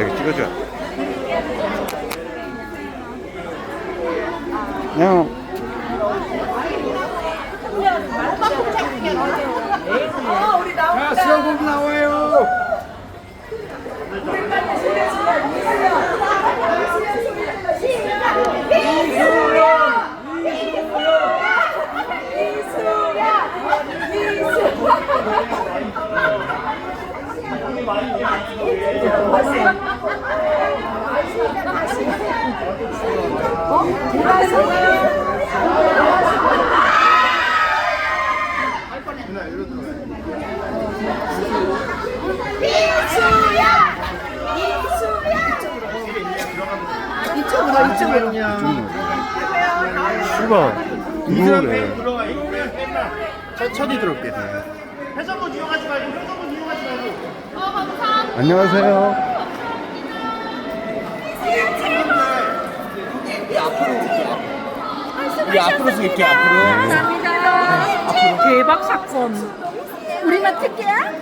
여기 찍어줘. 야, 자, 수영복 나와요. 이쪽으로 이쪽으로 씨발. 이사람 누구래? 들어가. 이거 그냥 뺀다. 천천히 들어올게. 회전문 이용하지 말고 회전문 이용하지 말고. 안녕하세요. 우리 앞으로 쓸게 앞으로 대박 사건. 우리만 특기야?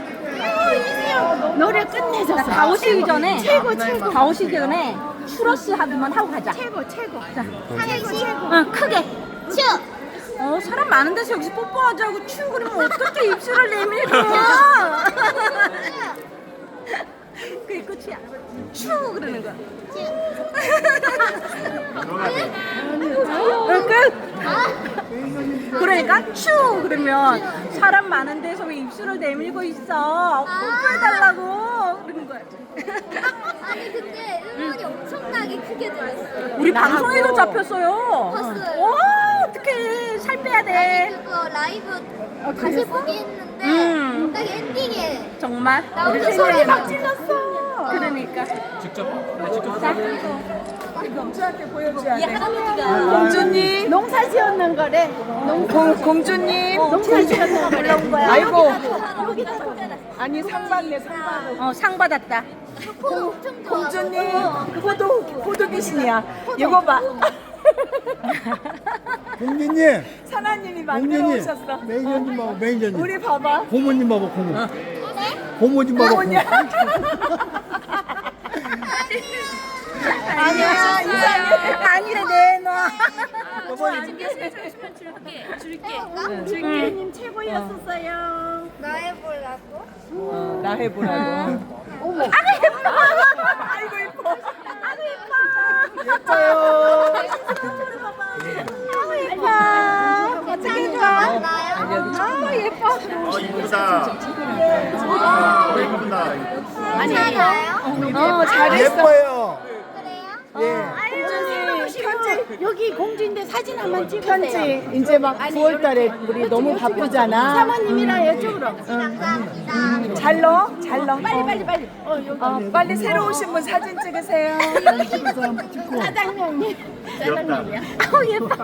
노래 끝내줬어. 다 오시기 전에 최고 최고 다 오시기 전에 추러스 하기만 하고 가자. 최고 최고. 최고 최고. 응, 크게. 츄. 어, 사람 많은 데서 여기서 뽀뽀하자고 추 그러면 어떻게 입술을 내밀고? 끝이야. 추 그러는 거야. 응, 끝. 그러니까 추 그러면 사람 많은 데서 왜 입술을 내밀고 있어? 뽀뽀해달라고 그러는 거야. 아니 근데 음악이 엄청나게 크게 들렸어요. 우리 방송에도 잡혔어요. 봤어요. 와 어떻게 살 빼야 아니 돼? 그거 라이브 다시 보기 했는데 음. 딱 엔딩에 정말? 나오는 우리 소리 막 질렀어. 그러니까. 공주님 농사 지었는 거래. 공, 공주님 농사 지었는 거 올라온 거야. 아이고. 아니 상 받네 상 받아 어, 상 받았다. 공주님 포도 포도 귀신이야 이거 봐 공주님, 사나님이 만들어 오셨어 매니저님 봐봐, 매니저님. 우리 봐봐 고모님 봐봐, 고모. 고모님 봐봐, 고모. 아니야, 이상해. 아니래, 내놔. 공주님 최고였었어요. 나 해보려고. 어, 나 해보라고 아이고, 예뻐. 아이고, 예뻐. 예뻐요 아이고, 예뻐. 어떻게 좋아? 아, 예뻐. 어, 이쁘다. 아, 이쁘다. 괜찮아요? 어 잘했어 예뻐요. 그래요? 예 편지 여기 공주인데 사진 한 번 찍으세요. 편지 이제 막 9월달에 우리 너무 바쁘잖아 사모님이랑 이쪽으로. 감사합니다. 잘 넣어 잘 넣어 빨리 빨리 빨리. 어 여기 어, 빨리 새로 오신 분 사진 찍으세요 짜장면님. 짜장면이야. 아우, 예뻐.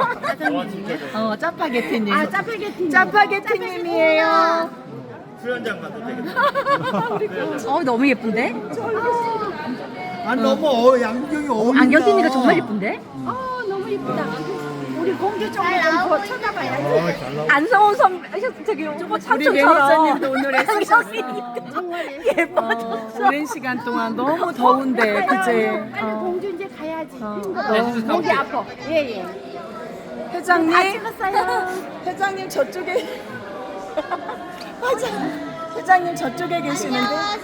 어 짜파게티님 아 짜파게티. 짜파게티님이에요 수연장 가도 되겠다. 어, 너무 예쁜데? 아, 너무 어, 양경이 어울린다. 안경 끼니까 정말 예쁜데? 어 너무. 우리 공주 좀 쳐다봐야지. 어, 잘 나와. 안성호 선배, 저기, 우리 삼촌처럼. 매니저님도 오늘 애쓰셨어 정말 예뻐. 어, 오랜 시간 동안 너무 더운데 그치 빨리 어. 공주 이제 가야지. 어. 힘들어. 목이 아파. 예예. 회장님 다 찍었어요. 회장님 저쪽에 회장 회장님 저쪽에 계시는데